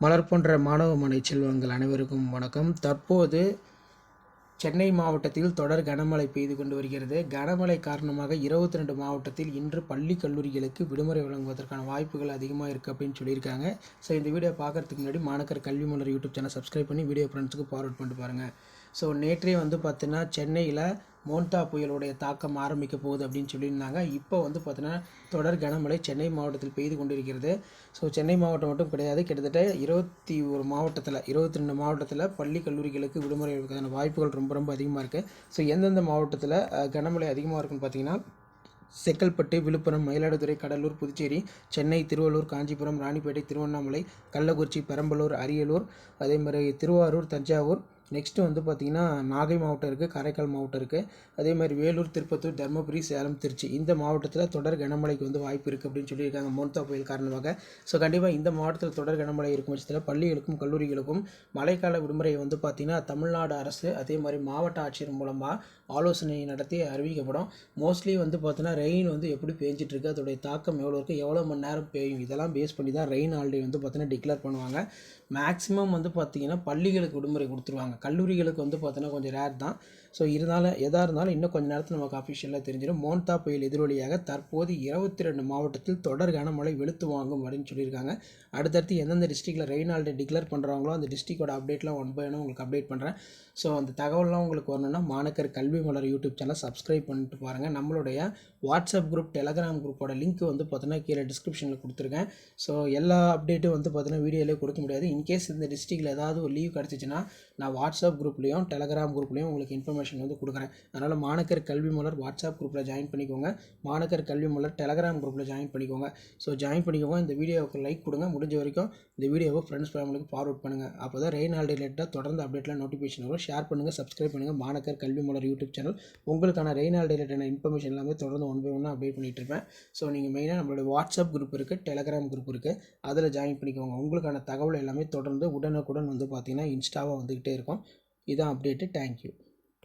மலர் போன்ற மாணவ மனை செல்வங்கள் அனைவருக்கும் வணக்கம். தற்போது சென்னை மாவட்டத்தில் தொடர் கனமழை பெய்து கொண்டு வருகிறது. கனமழை காரணமாக இருபத்தி ரெண்டு மாவட்டத்தில் இன்று பள்ளி கல்லூரிகளுக்கு விடுமுறை வழங்குவதற்கான வாய்ப்புகள் அதிகமாக இருக்குது அப்படின்னு சொல்லியிருக்காங்க. ஸோ இந்த வீடியோ பார்க்குறதுக்கு முன்னாடி Manakkar Kalvi Malar YouTube channel subscribe பண்ணி வீடியோ ஃப்ரெண்ட்ஸுக்கு ஃபார்வர்ட் பண்ணிட்டு பாருங்கள் ஸோ நேற்றே வந்து பார்த்தீங்கன்னா சென்னையில் மோன்டா புயலுடைய தாக்கம் ஆரம்பிக்க போகுது அப்படின்னு சொல்லியிருந்தாங்க. இப்போ வந்து பார்த்தீங்கன்னா தொடர் கனமழை சென்னை மாவட்டத்தில் பெய்து கொண்டிருக்கிறது. ஸோ சென்னை மாவட்டம் மட்டும் கிடையாது. கிட்டத்தட்ட இருபத்தி ஒரு மாவட்டத்தில் இருபத்தி ரெண்டு மாவட்டத்தில் பள்ளி கல்லூரிகளுக்கு விடுமுறை இருக்கிறதான வாய்ப்புகள் ரொம்ப ரொம்ப அதிகமாக இருக்குது ஸோ எந்தெந்த மாவட்டத்தில் கனமழை அதிகமாக இருக்குன்னு பார்த்தீங்கன்னா செக்கல்பட்டு விழுப்புரம் மயிலாடுதுறை கடலூர் புதுச்சேரி சென்னை திருவள்ளூர் காஞ்சிபுரம் ராணிப்பேட்டை திருவண்ணாமலை கள்ளக்குறிச்சி பெரம்பலூர் அரியலூர் அதே மாதிரி திருவாரூர் தஞ்சாவூர் நெக்ஸ்ட்டு வந்து பார்த்திங்கன்னா நாகை மாவட்டம் இருக்குது காரைக்கால் மாவட்டம் இருக்குது அதே மாதிரி வேலூர் திருப்பத்தூர் தருமபுரி சேலம் திருச்சி. இந்த மாவட்டத்தில் தொடர் கனமழைக்கு வந்து வாய்ப்பு இருக்குது அப்படின்னு சொல்லியிருக்காங்க மோன்தா புயல் காரணமாக. ஸோ கண்டிப்பாக இந்த மாவட்டத்தில் தொடர் கனமழை இருக்கும் பட்சத்தில் பள்ளிகளுக்கும் கல்லூரிகளுக்கும் மழைக்கால விடுமுறை வந்து பார்த்திங்கன்னா தமிழ்நாடு அரசு அதே மாதிரி மாவட்ட ஆட்சியர் மூலமாக ஆலோசனை நடத்தி அறிவிக்கப்படும். மோஸ்ட்லி வந்து பார்த்தீங்கன்னா ரெயின் வந்து எப்படி பேஞ்சிட்ருக்கு அதோடைய தாக்கம் எவ்வளோ இருக்குது எவ்வளோ மணி நேரம் பெய்யும் இதெல்லாம் பேஸ் பண்ணி தான் ரெயின் ஹாலிடே வந்து பார்த்தீங்கன்னா டிக்ளேர் பண்ணுவாங்க. மேக்ஸிமம் வந்து பார்த்தீங்கன்னா பள்ளிகளுக்கு விடுமுறை கொடுத்துருவாங்க. கல்லூரிகளுக்கு வந்து பார்த்தோன்னா கொஞ்சம் ரேர் தான். ஸோ இருந்தாலும் எதாக இருந்தாலும் இன்னும் கொஞ்சம் நேரத்தில் நமக்கு அஃபிஷியலாக தெரிஞ்சிடும் மோன்தா புயல் எதிரொலியாக தற்போது இருபத்தி ரெண்டு மாவட்டத்தில் தொடர் கனமழை வெளுத்து வாங்கும் அப்படின்னு சொல்லியிருக்காங்க. அடுத்தடுத்து எந்தெந்த டிஸ்ட்ரிக்டில் ரெயின் ஹாலிடே டிக்ளேர் பண்ணுறாங்களோ அந்த டிஸ்ட்ரிக்டோட அப்டேட்லாம் ஒன் பை ஒன் உங்களுக்கு அப்டேட் பண்ணுறேன் ஸோ அந்த தகவல்லாம் உங்களுக்கு வரணும்னா மாணக்கர் கல்வி மலர் யூடியூப் சேனல் சப்ஸ்கிரைப் பண்ணிட்டு பாருங்கள் நம்மளுடைய வாட்ஸ்அப் குரூப் டெலகிராம் குரூப்போட லிங்க் வந்து பார்த்தோன்னா கீழே டிஸ்கிரிப்ஷனில் கொடுத்துருக்கேன். ஸோ எல்லா அப்டேட்டும் வந்து பார்த்தீங்கன்னா வீடியோலேயே கொடுக்க முடியாது. இன்கேஸ் இந்த டிஸ்ட்ரிக்டில் ஏதாவது ஒரு லீவ் கிடச்சிச்சின்னா நான் வாட்ஸ்அப் வாட்ஸ்அப் குரூப்லேயும் டெலகிராம் குரூப்லேயும் உங்களுக்கு இன்ஃபர்மேஷன் வந்து கொடுக்குறேன். அதனால் மாணக்கர் கல்வி மலர் வாட்ஸ்அப் குரூப்பில் ஜாயின் பண்ணிக்கோங்க. மாணக்கர் கல்வி மலர் டெலகிராம் குரூப்பில் ஜாயின் பண்ணிக்கோங்க. ஸோ ஜாயின் பண்ணிக்கோங்க. இந்த வீடியோவுக்கு லைக் கொடுங்க. முடிஞ்ச வரைக்கும் இந்த வீடியோவை ஃப்ரெண்ட்ஸ் ஃபேமிலிக்கு ஃபார்வர்ட் பண்ணுங்கள் அப்போ தான் ரெயின் ஹாலிடே ரிலேட்டடாக தொடர்ந்து அப்டேட்லாம் நோட்டிஃபிகேஷன் வரும். ஷேர் பண்ணுங்கள் சப்ஸ்கிரைப் பண்ணுங்கள் மாணக்கர் கல்வி மலர் யூடியூப் சேனல் உங்களுக்கான ரெயின் ஹாலிடே ரிலேட்டடான இன்ஃபர்மேஷன் எல்லாமே தொடர்ந்து ஒன் பை ஒன்னாக அப்டேட் பண்ணிட்டு இருப்பேன். ஸோ நீங்கள் மெயினாக நம்மளோட வாட்ஸ்அப் குரூப் இருக்குது டெலகிராம் குரூப் இருக்குது அதில் ஜாயின் பண்ணிக்கோங்க. உங்களுக்கான தகவல் எல்லாமே தொடர்ந்து உடனுக்குடன் வந்து பார்த்திங்கன்னா இன்ஸ்டாவாக வந்துக்கிட்டே இருக்கும். இதான் அப்டேட்டு தேங்க்யூ